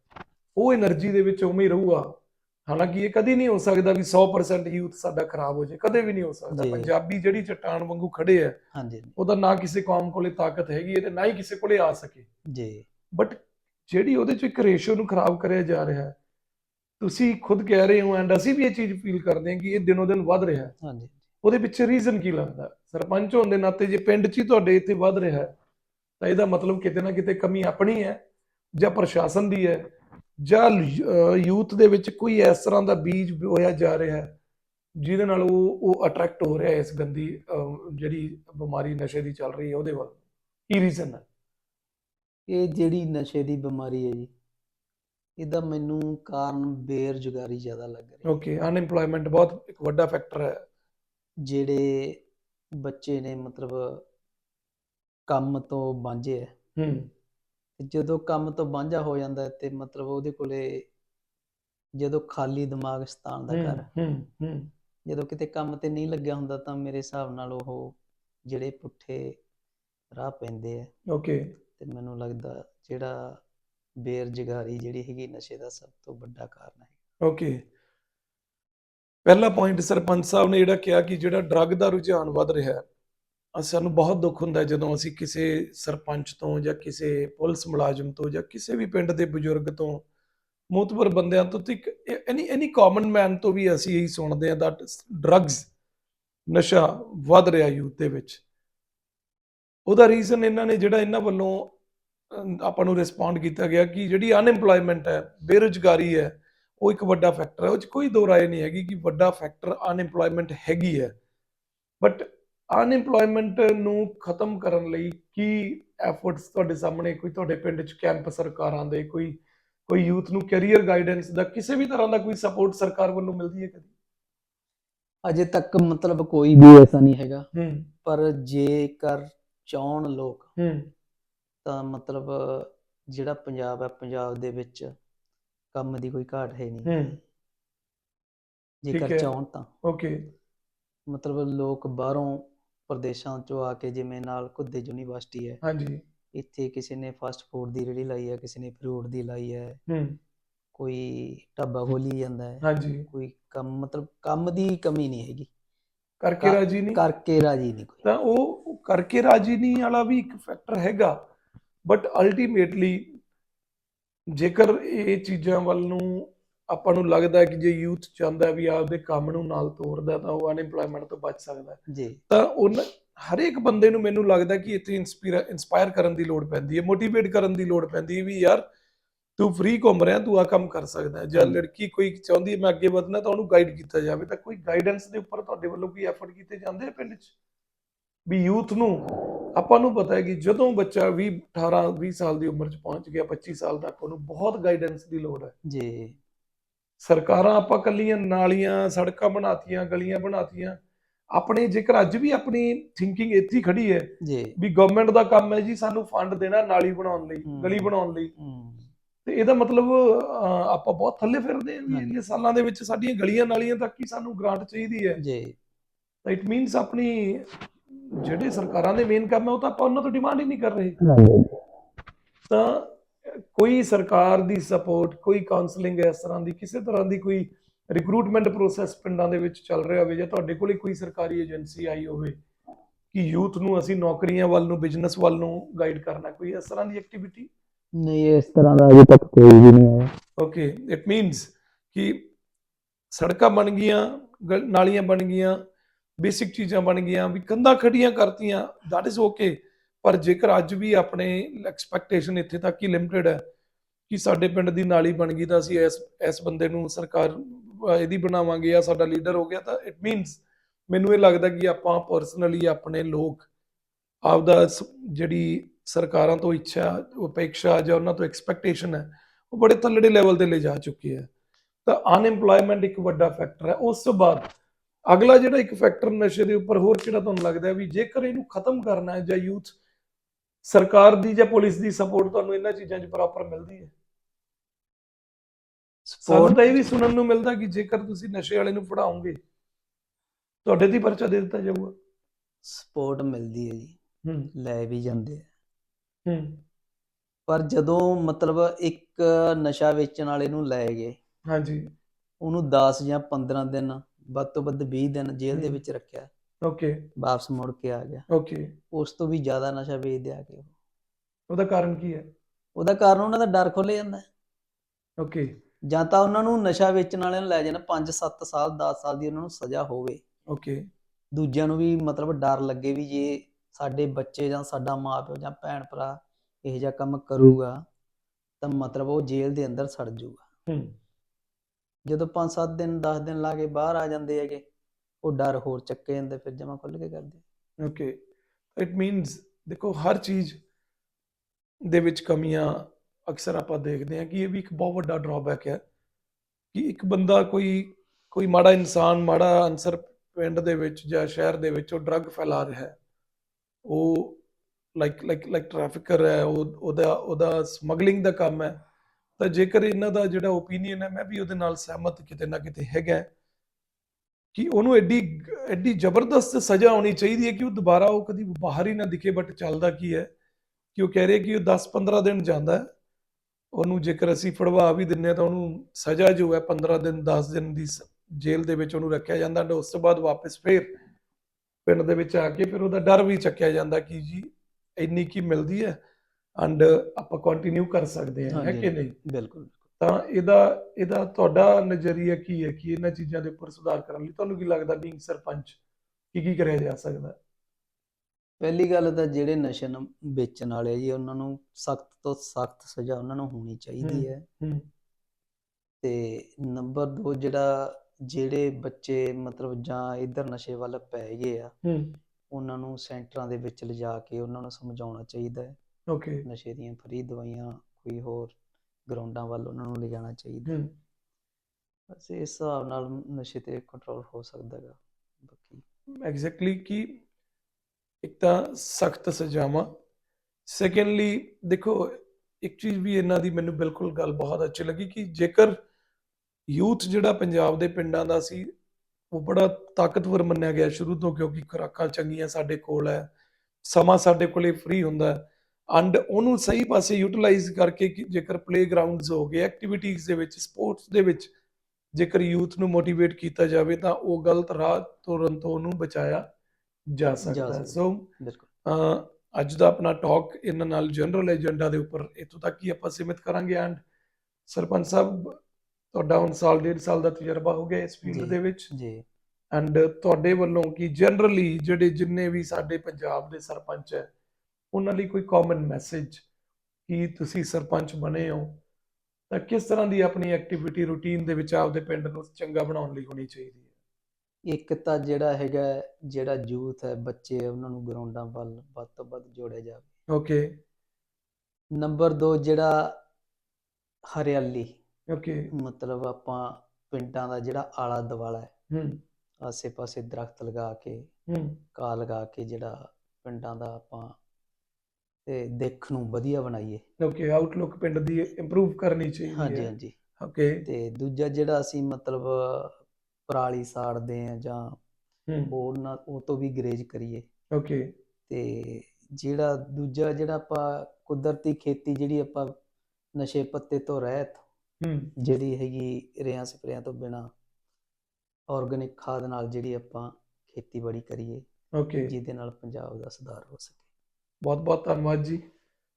ਉਹ એનર્ਜੀ ਦੇ ਵਿੱਚ ਉਵੇਂ ਰਹੂਗਾ। ਹਾਲਾਂਕਿ ਇਹ ਕਦੀ ਨਹੀਂ ਹੋ ਸਕਦਾ ਵੀ 100% ਯੂਥ ਸਾਡਾ ਖਰਾਬ ਹੋ ਜਾਏ। ਕਦੇ ਵੀ ਨਹੀਂ ਹੋ ਸਕਦਾ। ਪੰਜਾਬੀ ਜਿਹੜੀ ਚਟਾਨ ਵਾਂਗੂ ਖੜੇ ਹੈ ਹਾਂਜੀ। ਉਹਦਾ ਨਾ ਕਿਸੇ ਕੌਮ ਕੋਲੇ ਤਾਕਤ ਹੈਗੀ ਤੇ ਨਾ ਹੀ ਕਿਸੇ ਕੋਲੇ ਆ ਸਕੇ। ਜੀ। ਬਟ ਜਿਹੜੀ ਉਹਦੇ ਚ ਇੱਕ ਰੇਸ਼ੋ ਨੂੰ ਖਰਾਬ ਕਰਿਆ ਜਾ ਰਿਹਾ ਹੈ ਤੁਸੀਂ ਖੁਦ ਕਹਿ ਰਹੇ ਹੋ ਐਂਡ ਅਸੀਂ ਵੀ ਇਹ ਚੀਜ਼ ਫੀਲ ਕਰਦੇ ਹਾਂ ਕਿ ਇਹ ਦਿਨੋਂ ਦਿਨ ਵੱਧ ਰਿਹਾ ਹੈ। ਹਾਂਜੀ। ਉਹਦੇ ਪਿੱਛੇ ਰੀਜ਼ਨ ਕੀ ਲੱਗਦਾ? ਸਰਪੰਚ ਹੋਣ ਦੇ ਨਾਤੇ ਜੇ ਪਿੰਡ 'ਚ ਹੀ ਤੁਹਾਡੇ ਇੱਥੇ ਵੱਧ ਰਿਹਾ ਹੈ ਤਾਂ ਇਹਦਾ ਮਤਲਬ ਕਿਤੇ ਨਾ ਕਿਤੇ ਕਮੀ ਆਪਣੀ ਹੈ ਜਾਂ ਪ੍ਰਸ਼ਾਸਨ ਦੀ ਹੈ ਜਾਂ ਯੂਥ ਦੇ ਵਿੱਚ ਕੋਈ ਇਸ ਤਰ੍ਹਾਂ ਦਾ ਬੀਜ ਬੋਇਆ ਜਾ ਰਿਹਾ ਹੈ ਜਿਹਦੇ ਨਾਲ ਉਹ ਉਹ ਅਟਰੈਕਟ ਹੋ ਰਿਹਾ ਹੈ ਇਸ ਗੰਦੀ ਜਿਹੜੀ ਬਿਮਾਰੀ ਨਸ਼ੇ ਦੀ ਚੱਲ ਰਹੀ ਹੈ ਉਹਦੇ ਵੱਲ। ਕੀ ਰੀਜ਼ਨ ਹੈ? ਇਹ ਜਿਹੜੀ ਨਸ਼ੇ ਦੀ ਬਿਮਾਰੀ ਹੈ ਜੀ ਇਹਦਾ ਮੈਨੂੰ ਕਾਰਨ ਬੇਰੁਜ਼ਗਾਰੀ ਜ਼ਿਆਦਾ ਲੱਗ ਰਹੀ ਹੈ। ਓਕੇ ਅਨਐਮਪਲੋਇਮੈਂਟ ਬਹੁਤ ਇੱਕ ਵੱਡਾ ਫੈਕਟਰ ਹੈ। ਜਿਹੜੇ ਬੱਚੇ ਨੇ ਮਤਲਬ ਕੰਮ ਤੋਂ ਵਾਂਝੇ ਹੈ ਜਦੋਂ ਕੰਮ ਤੋਂ ਵਾਂਝਾ ਹੋ ਜਾਂਦਾ ਹੈ ਤੇ ਮਤਲਬ ਉਹਦੇ ਕੋਲੇ ਜਦੋਂ ਖਾਲੀ ਦਿਮਾਗ ਸਤਾਨ ਦਾ ਘਰ ਹੂੰ ਹੂੰ। ਜਦੋਂ ਕਿਤੇ ਕੰਮ ਤੇ ਨਹੀਂ ਲੱਗਿਆ ਹੁੰਦਾ ਤਾਂ ਮੇਰੇ ਹਿਸਾਬ ਨਾਲ ਉਹ ਜਿਹੜੇ ਪੁੱਠੇ ਰਾਹ ਪੈਂਦੇ ਆ ਓਕੇ ਤੇ ਮੈਨੂੰ ਲੱਗਦਾ ਜਿਹੜਾ ਬੇਰੁਜ਼ਗਾਰੀ ਜਿਹੜੀ ਹੈਗੀ ਨਸ਼ੇ ਦਾ ਸਭ ਤੋਂ ਵੱਡਾ ਕਾਰਨ ਹੈ। ਓਕੇ ਪਹਿਲਾ ਪੁਆਇੰਟ ਸਰਪੰਚ ਸਾਹਿਬ ਨੇ ਜਿਹੜਾ ਕਿਹਾ ਕਿ ਜਿਹੜਾ ਡਰੱਗ ਦਾ ਰੁਝਾਨ ਵੱਧ ਰਿਹਾ ਹੈ ਸਾਨੂੰ ਬਹੁਤ ਦੁੱਖ ਹੁੰਦਾ ਜਦੋਂ ਅਸੀਂ ਕਿਸੇ ਸਰਪੰਚ ਤੋਂ ਜਾਂ ਕਿਸੇ ਪੁਲਿਸ ਮੁਲਾਜ਼ਮ ਤੋਂ ਜਾਂ ਕਿਸੇ ਵੀ ਪਿੰਡ ਦੇ ਬਜ਼ੁਰਗ ਤੋਂ ਮੋਤਬਰ ਬੰਦਿਆਂ ਤੋਂ ਤੇ ਐਨੀ ਐਨੀ ਕਾਮਨ ਮੈਨ ਤੋਂ ਵੀ ਅਸੀਂ ਇਹੀ ਸੁਣਦੇ ਹਾਂ that ਡਰੱਗਸ ਨਸ਼ਾ ਵੱਧ ਰਿਹਾ ਯੂਥ ਦੇ ਵਿੱਚ। ਉਹਦਾ ਰੀਜ਼ਨ ਇਹਨਾਂ ਨੇ ਜਿਹੜਾ ਇਹਨਾਂ ਵੱਲੋਂ ਆਪਾਂ ਨੂੰ ਰਿਸਪੌਂਡ ਕੀਤਾ ਗਿਆ ਕਿ ਜਿਹੜੀ ਅਨਐਮਪਲੋਇਮੈਂਟ ਹੈ ਬੇਰੁਜ਼ਗਾਰੀ ਹੈ ਉਹ ਇੱਕ ਵੱਡਾ ਫੈਕਟਰ ਹੈ। ਉਹ 'ਚ ਕੋਈ ਦੋ ਰਾਏ ਨਹੀਂ ਹੈਗੀ ਕਿ ਵੱਡਾ ਫੈਕਟਰ ਅਨਐਮਪਲੋਇਮੈਂਟ ਹੈਗੀ ਹੈ। ਬਟ ਅਨਐਮਪਲੋਇਮੈਂਟ ਨੂੰ ਖਤਮ ਕਰਨ ਲਈ ਕੀ ਐਫਰਟਸ ਤੁਹਾਡੇ ਸਾਹਮਣੇ ਕੋਈ ਤੁਹਾਡੇ ਪਿੰਡ 'ਚ ਕੈਂਪ ਸਰਕਾਰਾਂ ਦੇ ਕੋਈ ਕੋਈ ਯੂਥ ਨੂੰ ਕੈਰੀਅਰ ਗਾਈਡੈਂਸ ਦਾ ਕਿਸੇ ਵੀ ਤਰ੍ਹਾਂ ਦਾ ਕੋਈ ਸਪੋਰਟ ਸਰਕਾਰ ਵੱਲੋਂ ਮਿਲਦੀ ਹੈ ਕਦੀ? ਅਜੇ ਤੱਕ ਮਤਲਬ ਕੋਈ ਵੀ ਐਸਾ ਨਹੀਂ ਹੈਗਾ। ਪਰ ਜੇਕਰ ਚਾਹਣ ਲੋਕ। ਹੂੰ। ਤਾਂ ਮਤਲਬ ਜਿਹੜਾ ਪੰਜਾਬ ਹੈ ਪੰਜਾਬ ਦੇ ਵਿੱਚ ਕੰਮ ਦੀ ਕੋਈ ਘਾਟ ਹੈ ਨਹੀਂ। ਹੂੰ। ਜੇਕਰ। ਚਾਹਣ ਤਾਂ। ਓਕੇ। ਮਤਲਬ ਲੋਕ ਬਾਹਰੋਂ ਪ੍ਰਦੇਸ਼ਾਂ ਚੋਂ ਆ ਕੇ ਜਿਵੇਂ ਨਾਲ ਕੁੱਦੇ ਯੂਨੀਵਰਸਿਟੀ ਹੈ। ਹਾਂਜੀ। ਇੱਥੇ ਕਿਸੇ ਨੇ ਫਾਸਟ ਫੂਡ ਦੀ ਰੇਹੜੀ ਲਾਈ ਹੈ ਕਿਸੇ ਨੇ ਫਰੂਟ ਦੀ ਲਾਈ ਹੈ। ਹੂੰ। ਕੋਈ ਢਾਬਾ ਖੋਲੀ ਜਾਂਦਾ ਹੈ। ਹਾਂਜੀ। ਕੋਈ ਕੰਮ ਮਤਲਬ ਕੰਮ ਦੀ ਕਮੀ ਨਹੀਂ ਹੈਗੀ। ਕਰਕੇ ਰਾਜੀ ਨਹੀਂ। ਕਰਕੇ ਰਾਜੀ ਨਹੀਂ ਕੋਈ। ਤਾਂ ਉਹ ਉਹ ਕਰਕੇ ਰਾਜੀ ਨਹੀਂ ਵਾਲਾ ਵੀ ਇੱਕ ਫੈਕਟਰ ਹੈਗਾ ਬਟ ਅਲਟੀਮੇਟਲੀ ਜੇਕਰ ਇਹ ਚੀਜ਼ਾਂ ਵੱਲ ਨੂੰ ਆਪਾਂ ਨੂੰ ਲੱਗਦਾ ਕਿ ਜੇ ਯੂਥ ਚਾਹੁੰਦਾ ਵੀ ਆਪਦੇ ਕੰਮ ਨੂੰ ਨਾਲ ਤੋਰਦਾ ਤਾਂ ਉਹ ਅਨਐਮਪਲੋਇਮੈਂਟ ਤੋਂ ਬਚ ਸਕਦਾ ਜੀ ਤਾਂ ਉਹ ਹਰੇਕ ਬੰਦੇ ਨੂੰ ਮੈਨੂੰ ਲੱਗਦਾ ਕਿ ਇੱਥੇ ਇਨਸਪਾਇਰ ਕਰਨ ਦੀ ਲੋੜ ਪੈਂਦੀ ਹੈ ਮੋਟੀਵੇਟ ਕਰਨ ਦੀ ਲੋੜ ਪੈਂਦੀ ਹੈ ਵੀ ਯਾਰ ਤੂੰ ਫ੍ਰੀ ਘੁੰਮ ਰਿਹਾ ਤੂੰ ਆ ਕੰਮ ਕਰ ਸਕਦਾ। ਜਾਂ। ਲੜਕੀ ਕੋਈ ਚਾਹੁੰਦੀ ਹੈ ਮੈਂ ਅੱਗੇ ਵਧਣਾ ਤਾਂ ਉਹਨੂੰ ਗਾਈਡ ਕੀਤਾ ਜਾਵੇ ਤਾਂ ਕੋਈ ਗਾਈਡੈਂਸ ਦੇ ਉੱਪਰ ਤੁਹਾਡੇ ਵੱਲੋਂ ਕੋਈ ਐਫਰਟ ਕੀਤੇ ਜਾਂਦੇ ਆ ਪਿੰਡ 'ਚ ਵੀ ਯੂਥ ਨੂੰ ਆਪਾਂ ਨੂੰ ਪਤਾ ਹੈ ਕਿ ਜਦੋਂ ਬੱਚਾ 20 18 20 ਸਾਲ ਦੀ ਉਮਰ 'ਚ ਪਹੁੰਚ ਗਿਆ 25 ਸਾਲ ਤੱਕ ਉਹਨੂੰ ਬਹੁਤ ਗਾਈਡੈਂਸ ਦੀ ਲੋੜ ਹੈ। ਜੀ। ਸਰਕਾਰਾਂ ਆਪਾਂ ਕੱਲੀਆਂ ਨਾਲੀਆਂ ਸੜਕਾਂ ਬਣਾਤੀਆਂ ਗਲੀਆਂ ਬਣਾਤੀਆਂ ਆਪਣੇ ਜੇਕਰ ਅੱਜ ਵੀ ਆਪਣੀ ਥਿੰਕਿੰਗ ਇੱਥੇ ਖੜੀ ਹੈ ਜੀ। ਵੀ ਗਵਰਨਮੈਂਟ ਦਾ ਕੰਮ ਹੈ ਜੀ ਸਾਨੂੰ ਫੰਡ ਦੇਣਾ ਨਾਲੀ ਬਣਾਉਣ ਲਈ। ਗਲੀ ਬਣਾਉਣ ਲਈ। ਤੇ ਇਹਦਾ ਮਤਲਬ ਆਪਾਂ ਬਹੁਤ ਥੱਲੇ ਫਿਰਦੇ ਹਾਂ ਵੀ। ਇੰਨੇ ਸਾਲਾਂ ਦੇ ਵਿੱਚ ਸਾਡੀਆਂ ਗਲੀਆਂ ਨਾਲੀਆਂ ਤੱਕ ਹੀ ਸਾਨੂੰ ਗ੍ਰਾਂਟ ਚਾਹੀਦੀ ਹੈ। ਜੀ। ਤਾਂ ਇਟ ਮੀਨਸ ਆਪਣੀ ਜਿਹੜੇ ਸਰਕਾਰਾਂ ਦੇ ਮੇਨ ਕੰਮ ਹੈ ਉਹ ਤਾਂ ਆਪਾਂ ਉਹਨਾਂ ਤੋਂ ਡਿਮਾਂਡ ਹੀ ਨਹੀਂ ਕਰ ਰਹੇ। ਤਾਂ ਕੋਈ ਸਰਕਾਰ ਦੀ ਸਪੋਰਟ ਕੋਈ ਕਾਉਂਸਲਿੰਗ ਇਸ ਤਰ੍ਹਾਂ ਦੀ ਕਿਸੇ ਤਰ੍ਹਾਂ ਦੀ ਕੋਈ ਰਿਕਰੂਟਮੈਂਟ ਪ੍ਰੋਸੈਸ ਪਿੰਡਾਂ ਦੇ ਵਿੱਚ ਚੱਲ ਰਿਹਾ ਹੋਵੇ ਜਾਂ ਤੁਹਾਡੇ ਕੋਲੇ ਕੋਈ ਸਰਕਾਰੀ ਏਜੰਸੀ ਆਈ ਹੋਵੇ ਕਿ ਯੂਥ ਨੂੰ ਅਸੀਂ ਨੌਕਰੀਆਂ ਵੱਲ ਨੂੰ ਬਿਜ਼ਨਸ ਵੱਲ ਨੂੰ ਗਾਈਡ ਕਰਨਾ ਕੋਈ ਇਸ ਤਰ੍ਹਾਂ ਦੀ ਐਕਟੀਵਿਟੀ ਨਹੀਂ ਇਸ ਤਰ੍ਹਾਂ ਦਾ ਅਜੇ ਤੱਕ ਕੋਈ ਵੀ ਨਹੀਂ ਆਇਆ। ਓਕੇ ਇਟ ਮੀਨਸ ਕਿ ਸੜਕਾਂ ਬਣ ਗਈਆਂ ਨਾਲੀਆਂ ਬਣ ਗਈਆਂ ਬੇਸਿਕ ਚੀਜ਼ਾਂ ਬਣ ਗਈਆਂ, ਵੀ ਕੰਧਾਂ ਖੜੀਆਂ ਕਰਤੀਆਂ ਦੈਟ ਇਜ਼ ਓਕੇ ਪਰ ਜੇਕਰ ਅੱਜ ਵੀ ਆਪਣੇ ਐਕਸਪੈਕਟੇਸ਼ਨ ਇੱਥੇ ਤੱਕ ਹੀ ਲਿਮਟਿਡ ਹੈ ਕਿ ਸਾਡੇ ਪਿੰਡ ਦੀ ਨਾਲੀ ਬਣ ਗਈ ਤਾਂ ਅਸੀਂ ਇਸ ਇਸ ਬੰਦੇ ਨੂੰ ਸਰਕਾਰ ਇਹਦੀ ਬਣਾਵਾਂਗੇ ਜਾਂ ਸਾਡਾ ਲੀਡਰ ਹੋ ਗਿਆ ਤਾਂ ਇਟ ਮੀਨਸ ਮੈਨੂੰ ਇਹ ਲੱਗਦਾ ਕਿ ਆਪਾਂ ਪਰਸਨਲੀ ਆਪਣੇ ਲੋਕ ਆਪਦਾ ਜਿਹੜੀ ਸਰਕਾਰਾਂ ਤੋਂ ਇੱਛਾ ਉਪੇਖਾ ਜਾਂ ਉਹਨਾਂ ਤੋਂ ਐਕਸਪੈਕਟੇਸ਼ਨ ਹੈ, ਉਹ ਬੜੇ ਥੱਲੜੇ ਲੈਵਲ ਤੇ ਲੈ ਜਾ ਚੁੱਕੀ ਹੈ। ਤਾਂ ਅਨਐਮਪਲੋਇਮੈਂਟ ਇੱਕ ਵੱਡਾ ਫੈਕਟਰ ਹੈ। ਉਸ ਤੋਂ ਬਾਅਦ ਅਗਲਾ ਜਿਹੜਾ ਇੱਕ ਫੈਕਟਰ ਨਸ਼ੇ ਦੇ ਉੱਪਰ ਹੋਰ ਕਿਹੜਾ ਤੁਹਾਨੂੰ ਲੱਗਦਾ ਹੈ ਵੀ ਜੇਕਰ ਇਹਨੂੰ ਖਤਮ ਕਰਨਾ ਹੈ ਜਾਂ ਯੂਥ ਸਰਕਾਰ ਦੀ ਜਾਂ ਪੁਲਿਸ ਦੀ ਸਪੋਰਟ ਤੁਹਾਨੂੰ ਇਹਨਾਂ ਚੀਜ਼ਾਂ 'ਚ ਪ੍ਰੋਪਰ ਮਿਲਦੀ ਹੈ? ਸਪੋਰਟ ਤਾਂ ਇਹ ਵੀ ਸੁਣਨ ਨੂੰ ਮਿਲਦਾ ਕਿ ਜੇਕਰ ਤੁਸੀਂ ਨਸ਼ੇ ਵਾਲੇ ਨੂੰ ਫੜਾਓਗੇ ਤੁਹਾਡੇ ਹੀ ਪਰਚਾ ਦੇ ਦਿੱਤਾ ਜਾਊਗਾ। ਸਪੋਰਟ ਮਿਲਦੀ ਹੈ ਜੀ। ਲੈ ਵੀ ਜਾਂਦੇ ਆ। ਹੂੰ। ਪਰ ਜਦੋਂ ਮਤਲਬ ਇੱਕ ਨਸ਼ਾ ਵੇਚਣ ਵਾਲੇ ਨੂੰ ਲੈ ਗਏ ਹਾਂਜੀ। ਉਹਨੂੰ 10 ਜਾਂ 15 ਦਿਨ ਵੱਧ ਤੋਂ ਵੱਧ 20 ਦਿਨ ਜੇਲ੍ਹ ਦੇ। ਵਿੱਚ ਰੱਖਿਆ। ਓਕੇ। ਵਾਪਸ ਮੁੜ ਕੇ ਆ ਗਿਆ। ਓਕੇ। ਉਸ ਤੋਂ ਵੀ ਜ਼ਿਆਦਾ ਨਸ਼ਾ ਵੇਚਦੇ ਆ ਕੇ ਉਹ। ਉਹਦਾ ਕਾਰਨ ਕੀ ਹੈ? ਉਹਦਾ ਕਾਰਨ ਉਹਨਾਂ ਦਾ ਡਰ ਖੁੱਲ ਜਾਂਦਾ ਹੈ। ਓਕੇ। ਜਾਂ ਤਾਂ ਉਹਨਾਂ ਨੂੰ ਨਸ਼ਾ ਵੇਚਣ ਵਾਲਿਆਂ ਨੂੰ ਲੈ ਜਾਣ 5-7 ਸਾਲ 10 ਸਾਲ ਦੀ ਉਹਨਾਂ ਨੂੰ ਸਜ਼ਾ ਹੋਵੇ। ਓਕੇ। ਦੂਜਿਆਂ ਨੂੰ ਵੀ ਮਤਲਬ ਡਰ ਲੱਗੇ ਵੀ ਜੇ ਸਾਡੇ ਬੱਚੇ ਜਾਂ ਸਾਡਾ ਮਾਪਿਓ ਜਾਂ ਭੈਣ ਭਰਾ ਇਹੋ ਜਿਹਾ ਕੰਮ ਕਰੂਗਾ ਤਾਂ ਮਤਲਬ ਉਹ ਜੇਲ੍ਹ ਦੇ ਅੰਦਰ ਸੜ ਜਾਊਗਾ। ਹੂੰ। ਜਦੋਂ 5-7 ਦਿਨ 10 ਦਿਨ ਲਾ ਕੇ ਬਾਹਰ ਆ ਜਾਂਦੇ ਹੈਗੇ, ਉਹ ਡਰ ਹੋਰ ਚੱਕੇ ਜਾਂਦੇ, ਫਿਰ ਜਮਾ ਖੁੱਲ ਕੇ ਕਰਦੇ। ਓਕੇ ਇਟ ਮੀਨਸ ਦੇਖੋ, ਹਰ ਚੀਜ਼ ਦੇ ਵਿੱਚ ਕਮੀਆਂ ਅਕਸਰ ਆਪਾਂ ਦੇਖਦੇ ਹਾਂ ਕਿ ਇਹ ਵੀ ਇੱਕ ਬਹੁਤ ਵੱਡਾ ਡਰਾਬੈਕ ਹੈ ਕਿ ਇੱਕ ਬੰਦਾ ਕੋਈ ਕੋਈ ਮਾੜਾ ਇਨਸਾਨ, ਮਾੜਾ ਅਨਸਰ ਪਿੰਡ ਦੇ ਵਿੱਚ ਜਾਂ ਸ਼ਹਿਰ ਦੇ ਵਿੱਚ ਉਹ ਡਰੱਗ ਫੈਲਾ ਰਿਹਾ ਹੈ। ਉਹ ਲਾਈਕ ਲਾਈਕ ਲਾਈਕ ਟ੍ਰੈਫਿਕਰ ਹੈ, ਉਹ, ਉਹਦਾ ਉਹਦਾ ਸਮਗਲਿੰਗ ਦਾ ਕੰਮ ਹੈ। ਤਾਂ ਜੇਕਰ ਇਹਨਾਂ ਦਾ ਜਿਹੜਾ ਓਪੀਨੀਅਨ ਹੈ, ਮੈਂ ਵੀ ਉਹਦੇ ਨਾਲ ਸਹਿਮਤ ਕਿਤੇ ਨਾ ਕਿਤੇ ਹੈਗਾ ਕਿ ਉਹਨੂੰ ਐਡੀ ਐਡੀ ਜ਼ਬਰਦਸਤ ਸਜ਼ਾ ਹੋਣੀ ਚਾਹੀਦੀ ਹੈ ਕਿ ਉਹ ਦੁਬਾਰਾ ਉਹ ਕਦੀ ਬਾਹਰ ਹੀ ਨਾ ਦਿਖੇ ਬਟ ਚੱਲਦਾ ਕੀ ਹੈ ਕਿ ਉਹ ਕਹਿ ਰਹੇ ਕਿ ਉਹ 10-15 ਦਿਨ ਜਾਂਦਾ ਹੈ। ਉਹਨੂੰ ਜੇਕਰ ਅਸੀਂ ਫੜਵਾ ਵੀ ਦਿੰਨੇ ਹਾਂ ਤਾਂ ਉਹਨੂੰ ਸਜ਼ਾ ਜੋ ਹੈ 15 ਦਿਨ 10 ਦਿਨ ਦੀ ਜੇਲ੍ਹ ਦੇ ਵਿੱਚ ਉਹਨੂੰ ਰੱਖਿਆ ਜਾਂਦਾ ਤੇ ਉਸ ਤੋਂ ਬਾਅਦ ਵਾਪਸ ਫੇਰ ਪਿੰਡ ਦੇ ਵਿੱਚ ਆ ਕੇ ਫਿਰ ਉਹਦਾ ਡਰ ਵੀ ਚੱਕਿਆ ਜਾਂਦਾ ਕਿ ਜੀ ਇੰਨੀ ਕੀ ਮਿਲਦੀ ਹੈ। ਐਂਡ ਆਪਾਂ ਕੰਟੀਨਿਊ ਕਰ ਸਕਦੇ ਹਾਂ ਹੈ ਕਿ ਨਹੀਂ? ਬਿਲਕੁਲ ਤਾਂ ਇਹਦਾ ਇਹਦਾ ਤੁਹਾਡਾ ਨਜ਼ਰੀਆ ਕੀ ਹੈ ਕਿ ਇਹਨਾਂ ਚੀਜ਼ਾਂ ਦੇ ਉੱਪਰ ਸੁਧਾਰ ਕਰਨ ਲਈ ਤੁਹਾਨੂੰ ਕੀ ਲੱਗਦਾ ਬੀਇੰਗ ਸਰਪੰਚ ਕੀ ਕੀ ਕਰਿਆ ਜਾ ਸਕਦਾ? ਪਹਿਲੀ ਗੱਲ ਤਾਂ ਜਿਹੜੇ ਨਸ਼ੇ ਨੂੰ ਵੇਚਣ ਵਾਲੇ ਜੀ ਉਹਨਾਂ ਨੂੰ ਸਖਤ ਤੋਂ ਸਖਤ ਸਜ਼ਾ ਉਹਨਾਂ ਨੂੰ ਹੋਣੀ ਚਾਹੀਦੀ ਹੈ ਤੇ ਨੰਬਰ 2 ਜਿਹੜਾ ਜਿਹੜੇ ਬੱਚੇ ਮਤਲਬ ਜਾਂ ਇਧਰ ਨਸ਼ੇ ਵੱਲ ਪੈ ਗਏ ਆ ਉਹਨਾਂ ਨੂੰ ਸੈਂਟਰਾਂ ਦੇ ਵਿੱਚ ਲਿਜਾ ਕੇ ਉਹਨਾਂ ਨੂੰ ਸਮਝਾਉਣਾ ਚਾਹੀਦਾ ਹੈ। ਓਕੇ ਨਸ਼ੇ ਦੀਆਂ ਫਰੀ ਦਵਾਈਆਂ ਕੋਈ ਹੋਰ ਗਰਾਊਂਡਾਂ ਵੱਲ ਉਹਨਾਂ ਨੂੰ ਲਿਜਾਣਾ ਚਾਹੀਦਾ। ਹੂੰ। ਬਸ ਇਸ ਹਿਸਾਬ ਨਾਲ ਨਸ਼ੇ ਤੇ ਕੰਟਰੋਲ ਹੋ ਸਕਦਾ ਹੈਗਾ ਬਾਕੀ। ਐਗਜ਼ੈਕਟਲੀ ਕਿ ਇੱਕ ਤਾਂ ਸਖਤ ਸਜ਼ਾਵਾਂ। ਸੈਕੰਡਲੀ ਦੇਖੋ ਇੱਕ ਚੀਜ਼ ਵੀ ਇਹਨਾਂ ਦੀ ਮੈਨੂੰ ਬਿਲਕੁਲ ਗੱਲ ਬਹੁਤ ਅੱਛੀ ਲੱਗੀ ਕਿ ਜੇਕਰ ਯੂਥ ਜਿਹੜਾ ਪੰਜਾਬ ਦੇ ਪਿੰਡਾਂ ਦਾ ਸੀ ਉਹ ਬੜਾ ਤਾਕਤਵਰ ਮੰਨਿਆ ਗਿਆ ਸ਼ੁਰੂ ਤੋਂ ਕਿਉਂਕਿ ਖੁਰਾਕਾਂ ਚੰਗੀਆਂ ਸਾਡੇ ਕੋਲ ਹੈ ਸਮਾਂ ਸਾਡੇ ਕੋਲੇ ਫ੍ਰੀ ਹੁੰਦਾ ਹੈ। ਐਂਡ ਉਹਨੂੰ ਸਹੀ ਪਾਸੇ ਯੂਟਿਲਾਈਜ਼ ਕਰਕੇ ਕਿ ਜੇਕਰ ਪਲੇਗਰਾਉਂਡਸ ਹੋ ਗਏ ਐਕਟੀਵਿਟੀਜ਼ ਦੇ ਵਿੱਚ ਸਪੋਰਟਸ ਦੇ ਵਿੱਚ ਜੇਕਰ ਯੂਥ ਨੂੰ ਮੋਟੀਵੇਟ ਕੀਤਾ ਜਾਵੇ ਤਾਂ ਉਹ ਗਲਤ ਰਾਹ ਤੁਰਨ ਤੋਂ ਉਹਨੂੰ ਬਚਾਇਆ ਜਾ ਸਕਦਾ ਹੈ। ਸੋ ਬਿਲਕੁਲ ਅੱਜ ਦਾ ਆਪਣਾ ਟਾਕ ਇਹਨਾਂ ਨਾਲ ਜਨਰਲ ਏਜੰਡਾ ਦੇ ਉੱਪਰ ਇੱਥੋਂ ਤੱਕ ਹੀ ਆਪਾਂ ਸੀਮਿਤ ਕਰਾਂਗੇ ਐਂਡ ਸਰਪੰਚ ਸਾਹਿਬ ਤੁਹਾਡਾ ਹੁਣ ਸਾਲ ਡੇਢ ਸਾਲ ਦਾ ਤਜਰਬਾ ਹੋ ਗਿਆ ਇਸ ਫੀਲਡ। ਦੇ ਵਿੱਚ ਜੀ ਐਂਡ ਤੁਹਾਡੇ ਵੱਲੋਂ ਕੀ ਜਨਰਲੀ ਜਿਹੜੇ ਜਿੰਨੇ ਵੀ ਸਾਡੇ ਪੰਜਾਬ ਦੇ ਸਰਪੰਚ ਹੈ ਉਹਨਾਂ ਲਈ ਕੋਈ ਕਾਮਨ ਮੈਸੇਜ ਕੀ ਤੁਸੀਂ ਸਰਪੰਚ ਬਣੇ ਹੋ ਤਾਂ ਕਿਸ ਤਰ੍ਹਾਂ ਦੀ ਆਪਣੀ ਐਕਟੀਵਿਟੀ ਰੂਟੀਨ ਦੇ ਵਿੱਚ ਆਪਦੇ ਪਿੰਡ ਨੂੰ ਚੰਗਾ ਬਣਾਉਣ ਲਈ ਹੋਣੀ ਚਾਹੀਦੀ ਹੈ? ਇੱਕ ਤਾਂ ਜਿਹੜਾ ਹੈਗਾ ਜਿਹੜਾ ਯੂਥ ਹੈ ਬੱਚੇ ਉਹਨਾਂ ਨੂੰ ਗਰਾਊਂਡਾਂ ਵੱਲ ਵੱਧ ਤੋਂ ਵੱਧ ਜੋੜਿਆ ਜਾਵੇ। ਓਕੇ ਨੰਬਰ 2 ਜਿਹੜਾ ਹਰਿਆਲੀ। ਓਕੇ ਮਤਲਬ ਆਪਾਂ ਪਿੰਡਾਂ ਦਾ ਜਿਹੜਾ ਆਲਾ ਦੁਆਲਾ ਹੈ ਹੂੰ। ਆਸੇ-ਪਾਸੇ ਦਰਖਤ ਲਗਾ ਕੇ ਹੂੰ। ਘਾਹ ਲਗਾ ਕੇ ਜਿਹੜਾ ਪਿੰਡਾਂ ਦਾ ਆਪਾਂ ਤੇ ਦੇਖ ਨੂੰ ਵਧੀਆ ਬਣਾਈਏ। ਓਕੇ ਆਊਟਲੁੱਕ ਪਿੰਡ ਦੀ ਇੰਪਰੂਵ ਕਰਨੀ ਚਾਹੀਦੀ ਹਾਂਜੀ ਹੈ। ਹਾਂਜੀ ਓਕੇ ਤੇ ਦੂਜਾ ਜਿਹੜਾ ਅਸੀਂ ਮਤਲਬ ਪਰਾਲੀ ਸਾੜਦੇ ਆ ਜਾਂ ਉਹ ਨਾ ਉਹ ਤੋਂ ਵੀ ਗਰੇਜ ਕਰੀਏ। ਓਕੇ ਤੇ ਜਿਹੜਾ ਦੂਜਾ ਜਿਹੜਾ ਆਪਾਂ ਕੁਦਰਤੀ ਖੇਤੀ ਜਿਹੜੀ ਆਪਾਂ ਨਸ਼ੇ ਪੱਤੇ ਤੋਂ ਰਹਿਤ ਜਿਹੜੀ ਹੈਗੀ ਰੇਹਾਂ ਸਪਰੇਆਂ ਤੋਂ ਬਿਨਾ ਆਰਗੈਨਿਕ ਖਾਦ ਨਾਲ ਜਿਹੜੀ ਆਪਾਂ ਖੇਤੀਬਾੜੀ ਕਰੀਏ ਓਕੇ ਜਿਹਦੇ ਨਾਲ ਪੰਜਾਬ ਦਾ ਸੁਧਾਰ ਹੋ ਸਕੇ। ਬਹੁਤ ਬਹੁਤ ਧੰਨਵਾਦ ਜੀ।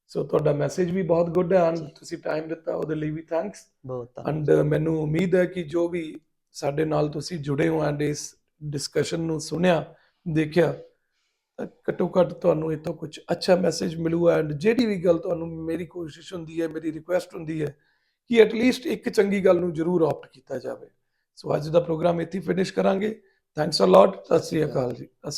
ਸੋ ਤੁਹਾਡਾ ਮੈਸੇਜ ਵੀ ਬਹੁਤ ਗੁੱਡ ਹੈ ਐਂਡ। ਤੁਸੀਂ ਟਾਈਮ ਦਿੱਤਾ ਉਹਦੇ ਲਈ ਵੀ ਥੈਂਕਸ ਬਹੁਤ ਐਂਡ ਮੈਨੂੰ ਉਮੀਦ ਹੈ ਕਿ ਜੋ ਵੀ ਸਾਡੇ ਨਾਲ ਤੁਸੀਂ ਜੁੜੇ ਹੋ ਐਂਡ ਇਸ ਡਿਸਕਸ਼ਨ ਨੂੰ ਸੁਣਿਆ ਦੇਖਿਆ ਘੱਟੋ ਘੱਟ ਤੁਹਾਨੂੰ ਇਹ ਤੋਂ ਕੁਝ ਅੱਛਾ ਮੈਸੇਜ ਮਿਲੂਗਾ ਐਂਡ ਜਿਹੜੀ ਵੀ ਗੱਲ ਤੁਹਾਨੂੰ ਮੇਰੀ ਕੋਸ਼ਿਸ਼ ਹੁੰਦੀ ਹੈ ਮੇਰੀ ਰਿਕੁਐਸਟ ਹੁੰਦੀ ਹੈ ਕਿ ਐਟਲੀਸਟ ਇੱਕ ਚੰਗੀ ਗੱਲ ਨੂੰ ਜ਼ਰੂਰ ਆਪਟ ਕੀਤਾ ਜਾਵੇ। ਸੋ ਅੱਜ ਦਾ ਪ੍ਰੋਗਰਾਮ ਇੱਥੇ ਫਿਨਿਸ਼ ਕਰਾਂਗੇ। ਥੈਂਕਸ ਅ ਲੋਟ ਸਤਿ ਸ੍ਰੀ ਅਕਾਲ ਜੀ। ਅਕਾਲ।